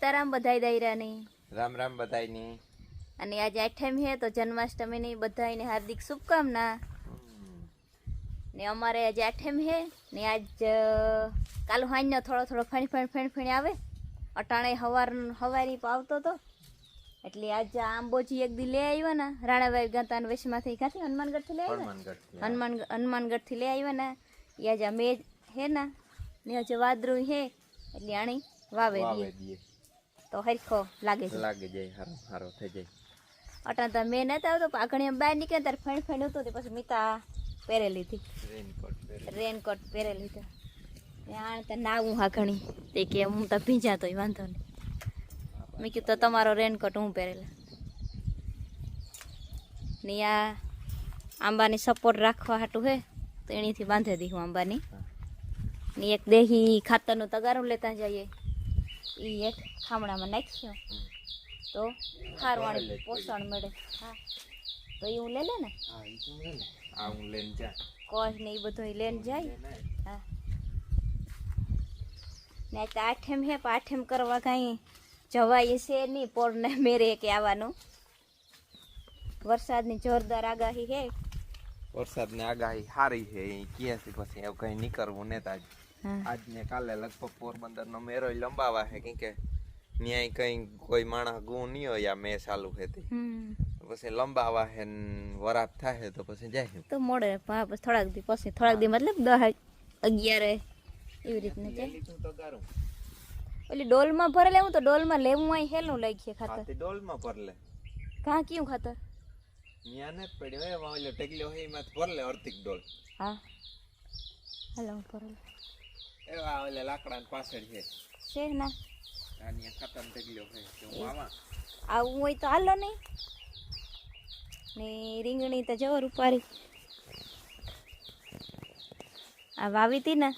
સીતારામ બધાય દાયરાની રામ રામ બધાયની અને આજે આઠમ હે તો જન્માષ્ટમીની બધાયને હાર્દિક શુભકામના. ને અમારે આજે આઠમ હે ને આજ કાલ હાંજનો થોડો થોડો ફણ ફણ ફણ ફણ આવે. અટાણે હવાર હવારી આવતો તો. એટલે આજ આંબોજી એક દી લઈ આવ્યા ને રાણાભાઈ ગાતા વેશમાંથી ક્યાંથી હનુમાનગઢથી લઈ આવ્યા હનુમાન હનુમાનગઢથી લઈ આવ્યા ને એ આજે મેજ હે ને. ને આજે વાદરું હે. એટલે આણી વાવે દઈએ દીએ તો હરખો લાગે છે. લાગી જાય હારો હારો થઈ જાય. અટાણ તો મેં નતા આવતો આગળ એમ બહાર નીકળે ત્યારે ફણ ફણ હતો તે પછી મીતા પહેરેલી હતી. રેનકોટ પહેરી રેનકોટ પહેરેલી હતી. ને આણે તો નાવું હા ઘણી. તે કે હું તો ભીંજાતો વાંધો નહીં. મેં કીધું તો તમારો રેનકોટ હું પહેરેલા. ને આ આંબાની સપોર્ટ રાખવા હાટું હે તો એણીથી બાંધી દીધું આંબાની. ને એક દેહી ખાતરનું તગારું લેતા જઈએ. એ એક ખામણામાં નાખ્યો. તો ખારવાણી પોષણ મળે. હા. તો એ હું લઈ લે ને? હા હું લઈને જા. કોસ ને એ બધું લઈને જાય? હા. ને તો આઠેમ હે પણ આઠેમ કરવા કાંઈ જવાય છે નહીં પોરને મેરે કે આવવાનું. વરસાદની જોરદાર આગાહી હે. વરસાદની આગાહી સારી છે ક્યાંથી પછી એવું કંઈ નીકળવું ને તાજ. આજ ને કાલે લગભગ પોરબંદર નો મેરો લંબાવા હે કે ન્યાય કઈ કોઈ માણસ ગું નહીં હોય આ મે ચાલુ છે પછી લંબાવા હે વરાપ થાય તો પછી જાય તો મોડે થોડાક દી પછી થોડાક દી મતલબ દસ અગિયારે એવી રીતના જાય ઓલી ડોલમાં ભરે લેવું તો ડોલમાં લેવું હોય હેલું લખીએ ખાતર. ડોલમાં ભરલે કાં કયું ખાતર? ન્યા ને પડ્યો એમાં ઓલો ટેકલો હોય એમાં ભરલે અર્ધિક ડોલ. હા. હેલો હું ભરેલું એવા ઓલે લાકડા પાછળ છે. છે ના? આની ખતમ ટેકલો છે તો હું આમાં આવું? હોય તો હાલો નહીં ને રીંગણી તો જવર રૂપારી આ વાવી હતી ને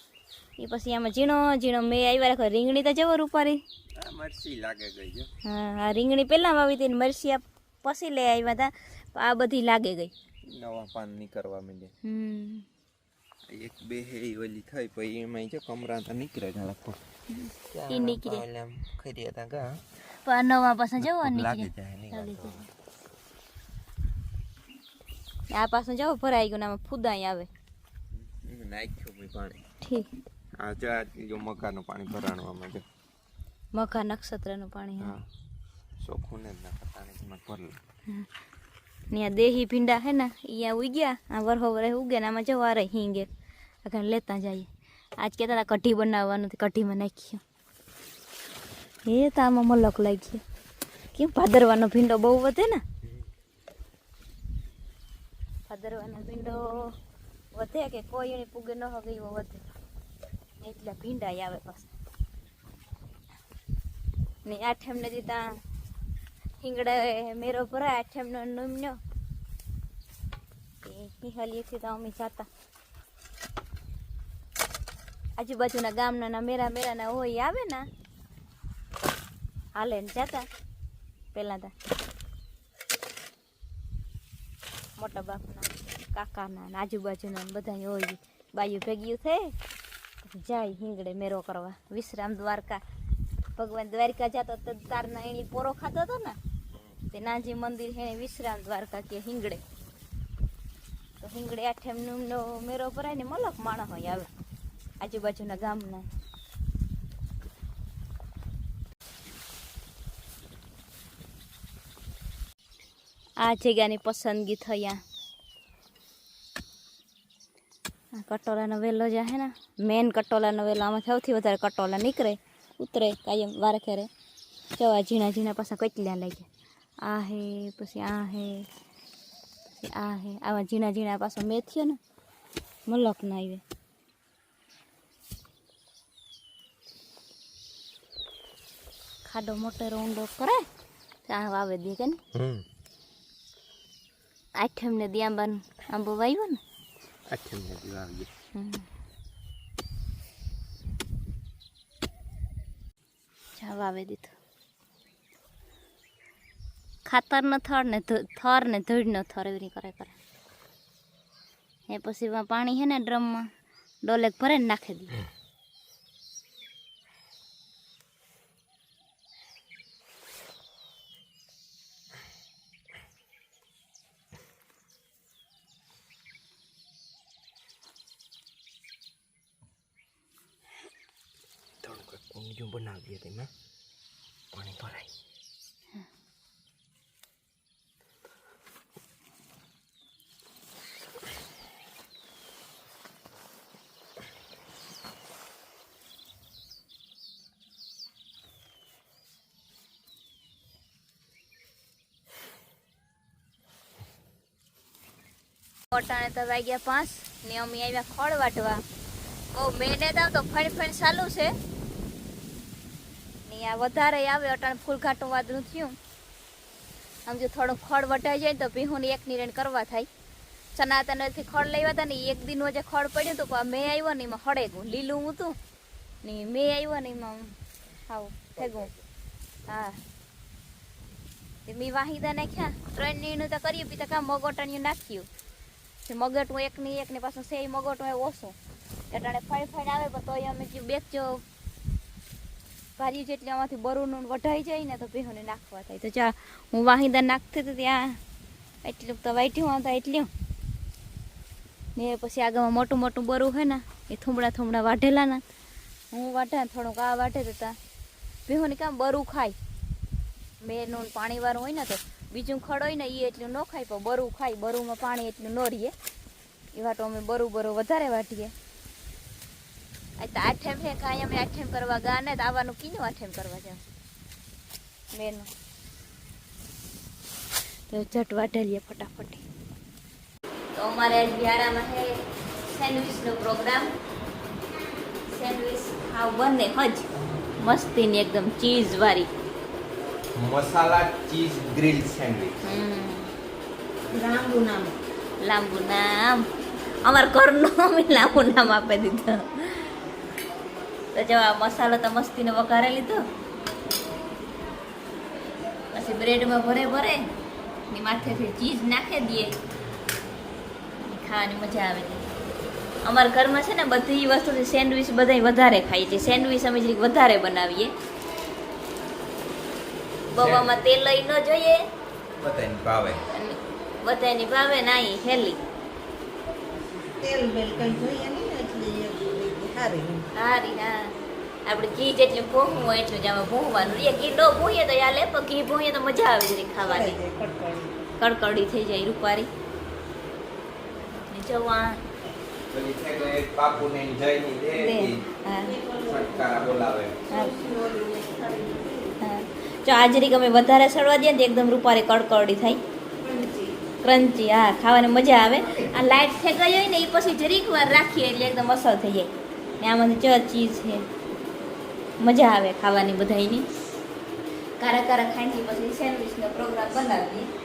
એ પછી આમાં ઝીણો ઝીણો મેં આવ્યા રાખો રીંગણી તો જવર ઉપારી આ લાગે ગઈ જો. હા રીંગણી પહેલાં વાવી હતી ને મરસી પછી લઈ આવ્યા હતા આ બધી લાગે ગઈ. નવા પાન નીકળવા માંડે હમ. એક બે હે ઓલી થઈ પછી એમાં જો કમરા તો નીકળે ઝાડકો એ નીકળે. ખરી હતા ગા પણ નવા પાસે જવો લાગી નીકળે આ પાસે જવો ભરાઈ ગયું ને આમાં ફૂદાઈ આવે. નાખ્યું મેં પાણી. ઠીક. આ જો આ જો મકાનું પાણી ભરાણવામાં જો. મખા નક્ષત્રનું પાણી હા. ચોખ્ખું ને ના પાણી ભરલું. ને આ દેહી ભીંડા હે ને અહીંયા ઉગ્યા આ વરહો વરહ ઉગે ને આમાં જવા રહે હિંગે. આગળ લેતા જઈએ. આજ કહેતા હતા કઢી બનાવવાનું કઢીમાં નાખ્યો. એ તો આમાં મલક લાગી કેમ ભાદરવાનો ભીંડો બહુ વધે ને? ભાદરવાનો ભીંડો વધે કે કોઈ પૂગે ન હવે એવો વધે. એટલે ભીંડા આવે પાછા. ને આઠેમ ને ત્યાં હિંગડે મેરો ભરાય, આઠેમ નો નમ્યો. એ થી તો અમે જાતા. આજુબાજુના ગામના મેરા મેરા ના હોય આવે ને? હાલે ને જતા. પેલા તા. મોટા બાપના, કાકાના ને આજુબાજુના બધા હોય બાયું ભેગ્યું થાય જાય હિંગડે મેરો કરવા. વિશ્રામ દ્વારકા. ભગવાન દ્વારકા જતો તો તારના એની પોરો ખાતો હતો ને? તે નાજી મંદિર હે વિશ્રામ દ્વારકા કે હિંગડે. તો હિંગડે આઠેમ નો મેરો ભરાય ને મલક માણસ હોય આવે. આજુબાજુના ગામના. આ જગ્યાની પસંદગી થયા. કટોલાનો વેલો જે હે ને? મેન કટોલાનો વેલો. આમાં સૌથી વધારે કટોલા નીકળે, ઉતરે કાયમ વારે ખેરે જવા ઝીણા ઝીણા પાછા કેટલા લાગે આ હે, પછી આ હે, પછી આ હે. આવા ઝીણા ઝીણા પાછા મેથીઓ ને મલક ના આવે ખાડો મોટો ઊંડો કરે ત્યાં વાવે દે કે આઠમ ને દિયાંબાન આંબો વાવ્યો ને? આઠમ ને દી હમ. જા વાવી દીધું ખાતર ન થર ને થર ને ધૂળ ન થર એવી કરે કરે. એ પછી પાણી છે ને ડ્રમમાં ડોલેક ભરે નાખી દઈએ. બીજું બનાવી દઈએ તેમાં પાણી ભરાય પોટાને તો વાગ્યા પાંચ ને અમે આવ્યા ખોળ વાટવા. બહુ મહેનત આવ તો ફણ ફણ ચાલુ છે. આ વધારે આવે, અટાણે ફૂલ ઘાટું વાદળું થયું. આમ જો થોડું ખડ વટાઈ જાય ને તો ભીહું એક નિરણ કરવા થાય. સનાતનથી ખડ લેવા હતા ને એક દિન જે ખડ પડ્યું તો મેં આવ્યો ને એમાં હળે ગયું લીલું હતું. ને મેં આવ્યો ને એમાં હાવ ફેગું હા. તે મેં વાહિદા નાખ્યા ત્રણ નીણું તો કરીએ પછી તો કાં મગોટણિયું નાખ્યું. મગટું એક એકની એક ને પાછું સે મગોટું એ ઓછું. એટલે ફાઈ ફાઈ આવે, પણ તોય અમે જો બેચો છે જેટલી આમાંથી બરુનું વઢાઈ જાય ને તો ભીહોને નાખવા થાય. તો ચા હું વાહિંદા નાખતી હતી ત્યાં. એટલું તો વાઈટ્યું હતા એટલું. ને પછી આગળમાં મોટું મોટું બરું હોય ને, એ થુમડા થુમડા વાઢેલા ના હું વાઢે થોડુંક આ વાઢે હતા ભીહોને કામ બરું ખાય? મેરનું પાણીવાળું હોય ને તો બીજું ખડ હોય ને એ એટલું ન ખાય, પણ બરું ખાય, બરુમાં પાણી એટલું ન રહીએ. એ વાટો અમે બરું બરું વધારે વાટીએ તો આઠેમ છે કાંઈ અમે આઠેમ કરવા ગા ને તો આવવાનું કીનું આઠેમ કરવા જાવ? મેનું. તો ઝટ વાટેલીએ ફટાફટ. તો અમારે આજ બિહારામાં છે સેન્ડવિચનો પ્રોગ્રામ. સેન્ડવિચ ખાવ બને હજ. મસ્તીની એકદમ ચીઝ વાળી. Masala cheese grill sandwich. લાંબુ નામ. લાંબુ નામ. અમાર ઘરનું અમે લાંબુ નામ આપી દીધું. તો જો આ મસાલો તો મસ્તીનો વઘારે લીધો. પછી બ્રેડમાં ભરે ભરે ને માથેથી ચીઝ નાખી દઈએ. ખાવાની મજા આવે અમારા ઘરમાં છે ને બધી વસ્તુથી સેન્ડવિચ બધાય વધારે ખાઈએ છીએ. સેન્ડવિચ અમે જરીક વધારે બનાવીએ. બવામાં તેલ લઈ ન જોઈએ. બધાને ભાવે. બધાની ભાવે ના હેલી. તેલ બેલ કઈ જોઈએ નહીં એટલે એમ. સારી હા. આપણે ઘી જેટલું ભૂંગવું હોય એટલું જ આમાં ભૂંગવાનું એ ઘી ભૂંઈએ તો યાર લેપો ઘી ભૂંઈએ તો મજા આવે જરી ખાવાની. કડકડી. થઈ જાય રૂપારી. ને જો આ. પેલી છે કે એક બાપુને જયની દે દે. હા. બોલાવે. હા. હા. જો આ જરીક અમે વધારે સળવા દઈએ ને એકદમ રૂપારી કડકડી થાય. ક્રન્ચી. હા ખાવાની મજા આવે. આ લાઈટ થઈ ગઈ હોય ને એ પછી જરીક વાર રાખીએ એટલે એકદમ અસર થઈ જાય. ને આમાંથી ચ ચીઝ છે. મજા આવે ખાવાની બધાયની. કારા કારા ખાઈને પછી સેન્ડવિચનો પ્રોગ્રામ બનાવીએ.